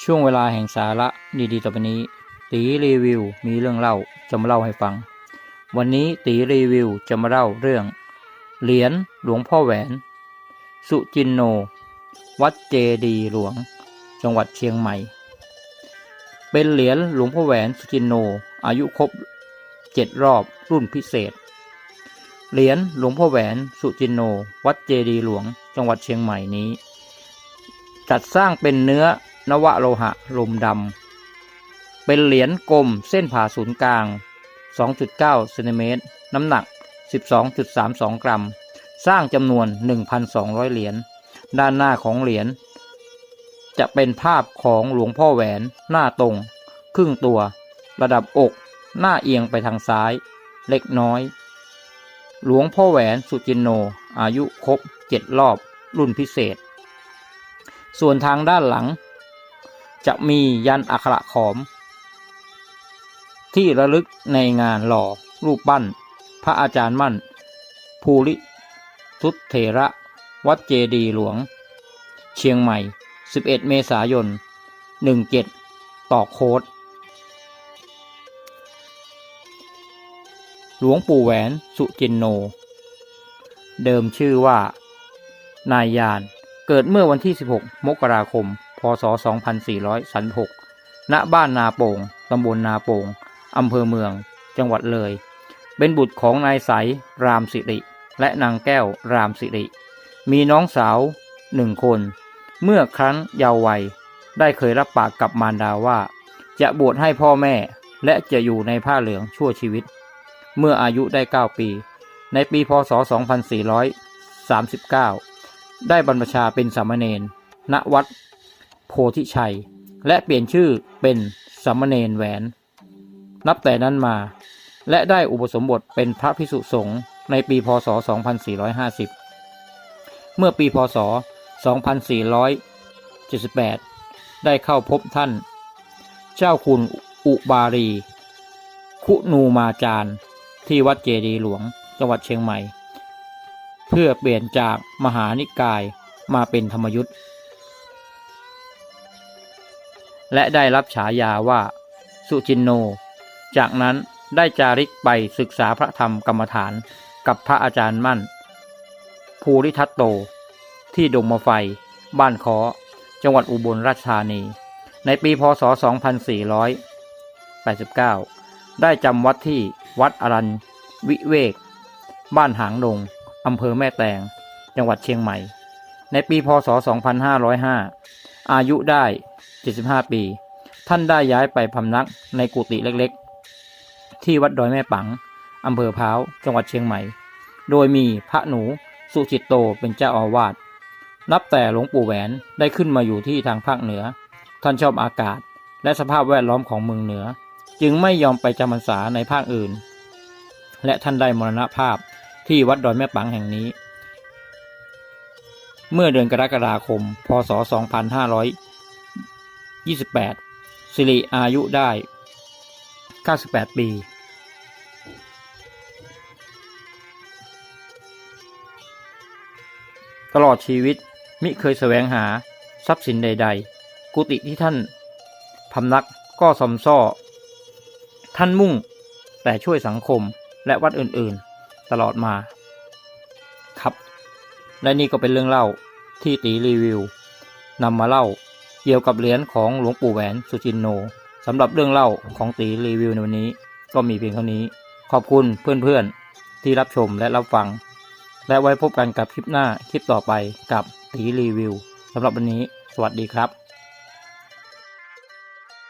ช่วงเวลาแห่งสาระดีๆต่อไปนี้ ตีรีวิวมีเรื่องเล่าจะมาเล่าให้ฟัง วันนี้ตีรีวิวจะมาเล่าเรื่อง เหรียญหลวงพ่อแหวน สุจินโน วัดเจดีหลวง จังหวัดเชียงใหม่ เป็นเหรียญหลวงพ่อแหวนสุจินโน อายุครบเจ็ดรอบรุ่นพิเศษ เหรียญหลวงพ่อแหวนสุจินโน วัดเจดีหลวง จังหวัดเชียงใหม่นี้ จัดสร้างเป็นเนื้อ นวโลหะลมดำ เป็นเหรียญกลมเส้นผ่าศูนย์กลาง 2.9เซนติเมตร น้ำหนัก 12.32 กรัม สร้างจำนวน 1,200 เหรียญ ด้านหน้าของเหรียญ จะเป็นภาพของหลวงพ่อแหวนหน้าตรง ครึ่งตัว ระดับอก หน้าเอียงไปทางซ้าย เล็กน้อย หลวงพ่อแหวนสุจินโน อายุครบเจ็ดรอบ รุ่นพิเศษ ส่วนทางด้านหลัง จะมียันอักระขอม ที่ระลึกในงานหล่อรูปปั้น พระอาจารย์มั่น ภูริทุตเถระ วัดเจดีหลวง เชียงใหม่ 11 เมษายน 17 ต่อโค้ดหลวงปู่แหวนสุจินโน เดิมชื่อว่า นายยานเกิดเมื่อวันที่ 16 มกราคม พศ 2436 ณ บ้านนาโป่ง ตำบลนาโป่ง อำเภอเมือง จังหวัดเลย เป็นบุตรของนายใสรามสิริ และนางแก้วรามสิริ มีน้องสาวหนึ่งคน เมื่อครั้งเยาว์วัย ได้เคยรับปากกับมารดาว่า จะบวชให้พ่อแม่ และจะอยู่ในผ้าเหลืองชั่วชีวิต เมื่ออายุได้ 9 ปี ในปี พศ 2439 ได้บรรพชาเป็นสามเณรณวัด โพธิชัย และเปลี่ยนชื่อเป็นสามเณรแหวน นับแต่นั้นมา และได้อุปสมบทเป็นพระพิสุสงฆ์ในปีพศ 2450 เมื่อปีพศ 2478 ได้เข้าพบท่าน เจ้าคุณอุบารี คุนูมาจารย์ที่วัดเจดีหลวงจังหวัดเชียงใหม่ เพื่อเปลี่ยนจากมหานิกายมาเป็นธรรมยุทธ์ และได้รับฉายาว่า สุจินโน จากนั้นได้จาริกไปศึกษาพระธรรมกรรมฐานกับพระอาจารย์มั่น ภูริทัตโต ที่ดงมะไฟ บ้านคอจังหวัดอุบลราชธานี ในปีพศ 2489 ได้จำวัดที่วัดอรัญวิเวก บ้านหางดงอำเภอแม่แตง จังหวัดเชียงใหม่ ในปีพศ 2505 อายุได้ 75 ปี ท่านได้ย้ายไปพำนักในกุฏิเล็กๆ ที่วัดดอยแม่ปังอำเภอพร้าว จังหวัดเชียงใหม่ โดยมีพระหนูสุจิตโตเป็นเจ้าอาวาส นับแต่หลวงปู่แหวนได้ขึ้นมาอยู่ที่ทางภาคเหนือ ท่านชอบอากาศ และสภาพแวดล้อมของเมืองเหนือ จึงไม่ยอมไปจำพรรษาในภาคอื่น และท่านได้มรณภาพที่วัดดอยแม่ปังแห่งนี้ เมื่อเดือนกรกฎาคม พศ 2528 สิริอายุได้ 98 ปี ตลอดชีวิตมิเคยแสวงหาทรัพย์สินใด ๆ กุฏิที่ท่านพำนักก็สมซ่อ ท่านมุ่งแต่ช่วยสังคมและวัดอื่นๆ ตลอดมา และนี่ก็เป็นเรื่องเล่าที่ตีรีวิวนำมาเล่าเกี่ยวกับเหรียญของหลวงปู่แหวนสุจินโนสำหรับเรื่องเล่าของตีรีวิวในวันนี้ ก็มีเพียงเท่านี้ ขอบคุณเพื่อนๆ ที่รับชมและรับฟัง และไว้พบกันกับคลิปหน้าคลิปต่อไปกับตีรีวิวสำหรับวันนี้ สวัสดีครับ